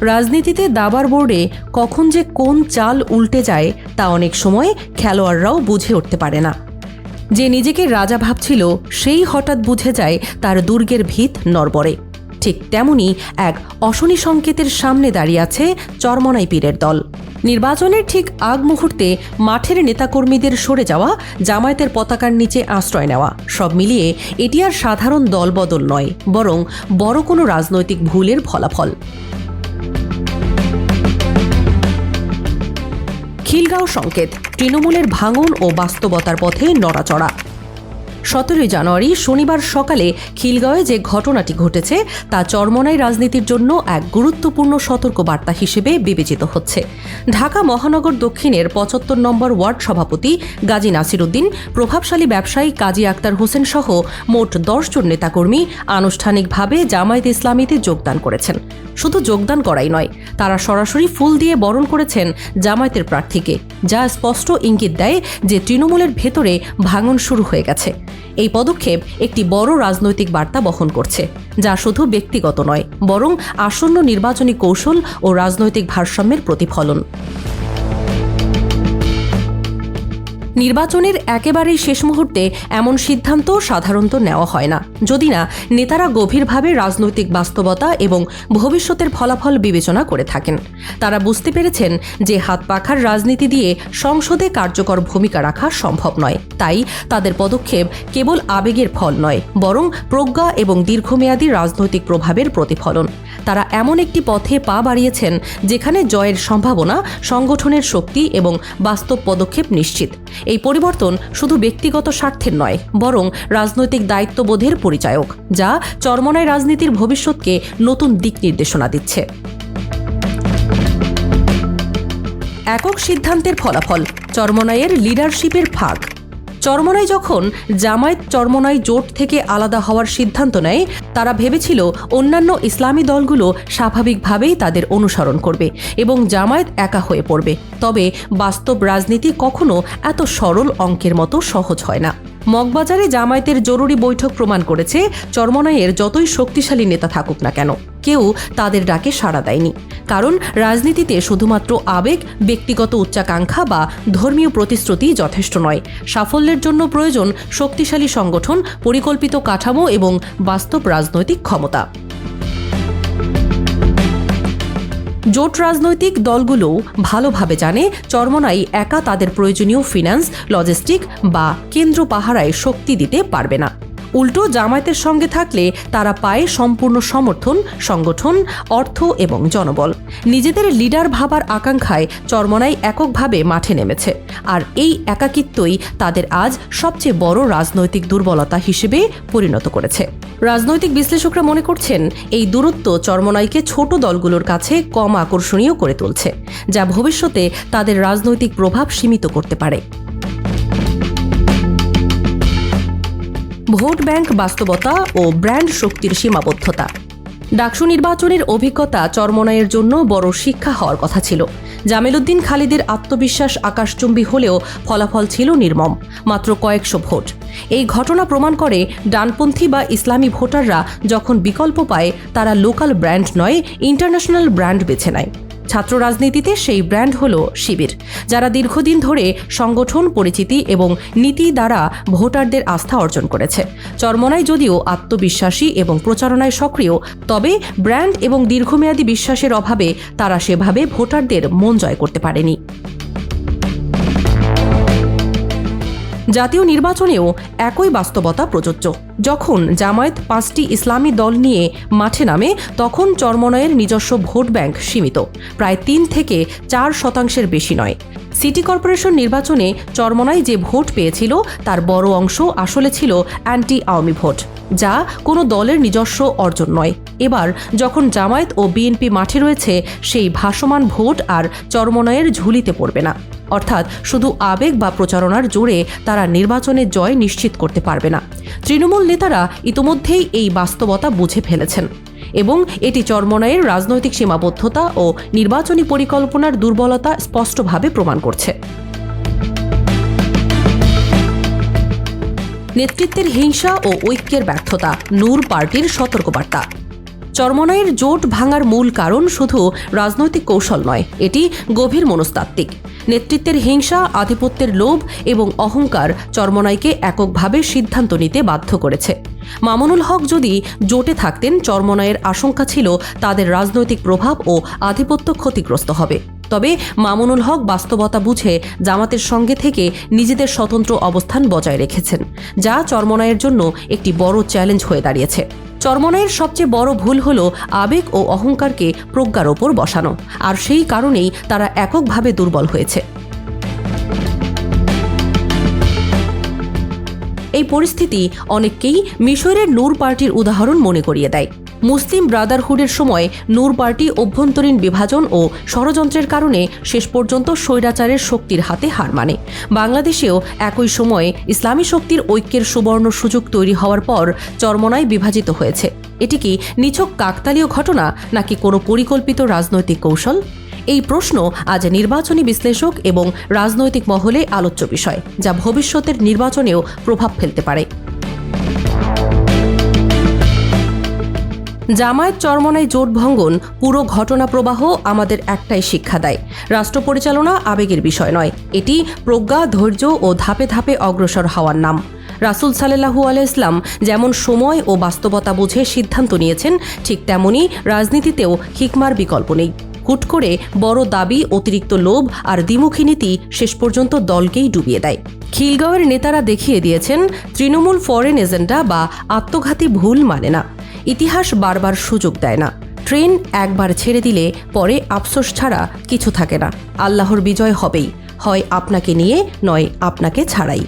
রাজনীতিতে দাবার বোর্ডে কখন যে কোন চাল উল্টে যায় তা অনেক সময় খেলোয়াড়রাও বুঝে উঠতে পারে না। যে নিজেকে রাজা ভাবছিল, সেই হঠাৎ বুঝে যায় তার দুর্গের ভিত নরবরে ঠিক তেমনি এক অশনি সংকেতের সামনে দাঁড়িয়ে আছে চরমনাই পীরের দল। নির্বাচনের ঠিক আগ মুহূর্তে মাঠের নেতাকর্মীদের সরে যাওয়া, জামায়াতের পতাকার নিচে আশ্রয় নেওয়া, সব মিলিয়ে এটি আর সাধারণ দলবদল নয়, বরং বড় কোনো রাজনৈতিক ভুলের ফলাফল। খিলগাঁও সংকেত তৃণমূলের ভাঙন ও বাস্তবতার পথে নড়াচড়া। সতেরোই জানুয়ারি শনিবার সকালে খিলগাঁওয়ে যে ঘটনাটি ঘটেছে, তা চরমনাই রাজনীতির জন্য এক গুরুত্বপূর্ণ সতর্কবার্তা হিসেবে বিবেচিত হচ্ছে। ঢাকা মহানগর দক্ষিণের পঁচাত্তর নম্বর ওয়ার্ড সভাপতি গাজী নাসিরুদ্দিন, প্রভাবশালী ব্যবসায়ী কাজী আক্তার হোসেন সহ মোট দশজন নেতাকর্মী আনুষ্ঠানিকভাবে জামায়াত ইসলামীতে যোগদান করেছেন। শুধু যোগদান করাই নয়, তারা সরাসরি ফুল দিয়ে বরণ করেছেন জামায়াতের প্রার্থীকে, যা স্পষ্ট ইঙ্গিত দেয় যে তৃণমূলের ভেতরে ভাঙন শুরু হয়ে গেছে। এই পদক্ষেপ একটি বড় রাজনৈতিক বার্তা বহন করছে, যা শুধু ব্যক্তিগত নয়, বরং আসন্ন নির্বাচনী কৌশল ও রাজনৈতিক ভারসাম্যের প্রতিফলন। নির্বাচনের একেবারেই শেষ মুহূর্তে এমন সিদ্ধান্ত সাধারণত নেওয়া হয় না। যদি না, নেতারা গভীরভাবে রাজনৈতিক বাস্তবতা এবং ভবিষ্যতের ফলাফল বিবেচনা করে থাকেন। তারা বুঝতে পেরেছেন যে হাত পাখার রাজনীতি দিয়ে সংসদে কার্যকর ভূমিকা রাখা সম্ভব নয়। তাই তাদের পদক্ষেপ কেবল আবেগের ফল নয়, বরং প্রজ্ঞা এবং দীর্ঘমেয়াদী রাজনৈতিক প্রভাবের প্রতিফলন। তারা এমন একটি পথে পা বাড়িয়েছেন যেখানে জয়ের সম্ভাবনা, সংগঠনের শক্তি এবং বাস্তব পদক্ষেপ নিশ্চিত। এই পরিবর্তন শুধু ব্যক্তিগত স্বার্থের নয়, বরং রাজনৈতিক দায়িত্ববোধের পরিচায়ক, যা চরমনায় রাজনীতির ভবিষ্যৎকে নতুন দিক নির্দেশনা দিচ্ছে। একক সিদ্ধান্তের ফলাফল, চরমনাইয়ের লিডারশিপের ফাঁক। চরমনাই যখন জামায়াত চরমনাই জোট থেকে আলাদা হওয়ার সিদ্ধান্ত নেয়, তারা ভেবেছিল অন্যান্য ইসলামী দলগুলো স্বাভাবিকভাবেই তাদের অনুসরণ করবে এবং জামায়াত একা হয়ে পড়বে। তবে বাস্তব রাজনীতি কখনো এত সরল অঙ্কের মতো সহজ হয় না। মগবাজারে জামায়াতের জরুরি বৈঠক প্রমাণ করেছে, চরমনাইয়ের যতই শক্তিশালী নেতা থাকুক না কেন, কেউ তাদের ডাকে সাড়া দেয়নি। কারণ রাজনীতিতে শুধুমাত্র আবেগ, ব্যক্তিগত উচ্চাকাঙ্ক্ষা বা ধর্মীয় প্রতিশ্রুতি যথেষ্ট নয়। সাফল্যের জন্য প্রয়োজন শক্তিশালী সংগঠন, পরিকল্পিত কাঠামো এবং বাস্তব রাজনৈতিক ক্ষমতা। জোট রাজনৈতিক দলগুলোও ভালোভাবে জানে চরমনাই একা তাদের প্রয়োজনীয় ফিন্যান্স লজিস্টিক বা কেন্দ্র পাহারায় শক্তি দিতে পারবে না। উল্টো জামায়াতের সঙ্গে থাকলে তারা পায় সম্পূর্ণ সমর্থন, সংগঠন, অর্থ এবং জনবল। নিজেদের লিডার ভাবার আকাঙ্ক্ষায় চরমনাই এককভাবে মাঠে নেমেছে। আর এই একাকিত্বই তাদের আজ সবচেয়ে বড় রাজনৈতিক দুর্বলতা হিসেবে পরিণত করেছে। রাজনৈতিক বিশ্লেষকরা মনে করছেন, এই দূরত্ব চরমনাইকে ছোট দলগুলোর কাছে কম আকর্ষণীয় করে তুলছে, যা ভবিষ্যতে তাদের রাজনৈতিক প্রভাব সীমিত করতে পারে। ভোট ব্যাংক বাস্তবতা ও ব্র্যান্ড শক্তির সীমাবদ্ধতা। ডাকসু নির্বাচনের অভিজ্ঞতা চরমনাইয়ের জন্য বড় শিক্ষা হওয়ার কথা ছিল। জামেলউদ্দিন খালিদের আত্মবিশ্বাস আকাশচুম্বী হলেও ফলাফল ছিল নির্মম, মাত্র কয়েকশো ভোট। এই ঘটনা প্রমাণ করে ডানপন্থী বা ইসলামী ভোটাররা যখন বিকল্প পায়, তারা লোকাল ব্র্যান্ড নয়, ইন্টারন্যাশনাল ব্র্যান্ড বেছে নেয়। ছাত্র রাজনীতিতে সেই ব্র্যান্ড হল শিবির, যারা দীর্ঘদিন ধরে সংগঠন, পরিচিতি এবং নীতি দ্বারা ভোটারদের আস্থা অর্জন করেছে। চরমনায় যদিও আত্মবিশ্বাসী এবং প্রচারণায় সক্রিয়, তবে ব্র্যান্ড এবং দীর্ঘমেয়াদী বিশ্বাসের অভাবে তারা সেভাবে ভোটারদের মন জয় করতে পারেনি। জাতীয় নির্বাচনেও একই বাস্তবতা প্রযোজ্য। যখন জামায়াত পাঁচটি ইসলামী দল নিয়ে মাঠে নামে, তখন চরমনয়ের নিজস্ব ভোট ব্যাংক সীমিত। প্রায় তিন থেকে চার শতাংশের বেশি নয়। সিটি কর্পোরেশন নির্বাচনে চরমনাই যে ভোট পেয়েছিল, তার বড় অংশ আসলে ছিল অ্যান্টি আওয়ামী ভোট, যা কোনো দলের নিজস্ব অর্জন নয়। এবার যখন জামায়াত ও বিএনপি মাঠে রয়েছে, সেই ভাসমান ভোট আর চরমনয়ের ঝুলিতে পড়বে না। অর্থাৎ শুধু আবেগ বা প্রচারণার জোরে তারা নির্বাচনে জয় নিশ্চিত করতে পারবে না। তৃণমূল নেতারা ইতোমধ্যেই এই বাস্তবতা বুঝে ফেলেছেন এবং এটি চরমনায়ের রাজনৈতিক সীমাবদ্ধতা ও নির্বাচনী পরিকল্পনার দুর্বলতা স্পষ্টভাবে প্রমাণ করছে। নেতৃত্বের হিংসা ও ঐক্যের ব্যর্থতা, নূর পার্টির সতর্কবার্তা। চরমনাইয়ের জোট ভাঙার মূল কারণ শুধু রাজনৈতিক কৌশল নয়, এটি গভীর মনস্তাত্ত্বিক। নেতৃত্বের হিংসা, আধিপত্যের লোভ এবং অহংকার চরমনাইকে এককভাবে সিদ্ধান্ত নিতে বাধ্য করেছে। মামুনুল হক যদি জোটে থাকতেন, চরমনাইয়ের আশঙ্কা ছিল তাদের রাজনৈতিক প্রভাব ও আধিপত্য ক্ষতিগ্রস্ত হবে। তবে মামুনুল হক বাস্তবতা বুঝে জামাতের সঙ্গে থেকে নিজেদের স্বতন্ত্র অবস্থান বজায় রেখেছেন, যা চরমনাইয়ের জন্য একটি বড় চ্যালেঞ্জ হয়ে দাঁড়িয়েছে। চরমনাইয়ের সবচেয়ে বড় ভুল হল আবেগ ও অহংকারকে প্রজ্ঞার ওপর বসানো, আর সেই কারণেই তারা এককভাবে দুর্বল হয়েছে। এই পরিস্থিতি অনেককেই মিশরের নূর পার্টির উদাহরণ মনে করিয়ে দেয়। মুসলিম ব্রাদারহুডের সময় নূর পার্টি অভ্যন্তরীণ বিভাজন ও ষড়যন্ত্রের কারণে শেষ পর্যন্ত স্বৈরাচারের শক্তির হাতে হার মানে। বাংলাদেশেও একই সময়ে ইসলামী শক্তির ঐক্যের সুবর্ণ সুযোগ তৈরি হওয়ার পর চরমনায় বিভাজিত হয়েছে। এটি কি নিছক কাকতালীয় ঘটনা নাকি কোনো পরিকল্পিত রাজনৈতিক কৌশল? এই প্রশ্ন আজ নির্বাচনী বিশ্লেষক এবং রাজনৈতিক মহলে আলোচ্য বিষয়, যা ভবিষ্যতের নির্বাচনেও প্রভাব ফেলতে পারে। জামায়াত চরমনায় জোট ভঙ্গন পুরো ঘটনা প্রবাহ আমাদের একটাই শিক্ষা দেয়। রাষ্ট্র পরিচালনা আবেগের বিষয় নয়। এটি প্রজ্ঞা, ধৈর্য ও ধাপে ধাপে অগ্রসর হওয়ার নাম। রাসুল সাল্লাহু আলাইসলাম যেমন সময় ও বাস্তবতা বুঝে সিদ্ধান্ত নিয়েছেন, ঠিক তেমনি রাজনীতিতেও হিকমার বিকল্প নেই। হুট করে বড় দাবি, অতিরিক্ত লোভ আর দ্বিমুখী নীতি শেষ পর্যন্ত দলকেই ডুবিয়ে দেয়। খিলগাঁওয়ের নেতারা দেখিয়ে দিয়েছেন, তৃণমূল ফরেন এজেন্ডা বা আত্মঘাতী ভুল মানে না। ইতিহাস বারবার সুযোগ দেয় না। ট্রেন একবার ছেড়ে দিলে পরে আফসোস ছাড়া কিছু থাকে না। আল্লাহর বিজয় হবেই। হয় আপনাকে নিয়ে, নয় আপনাকে ছাড়াই।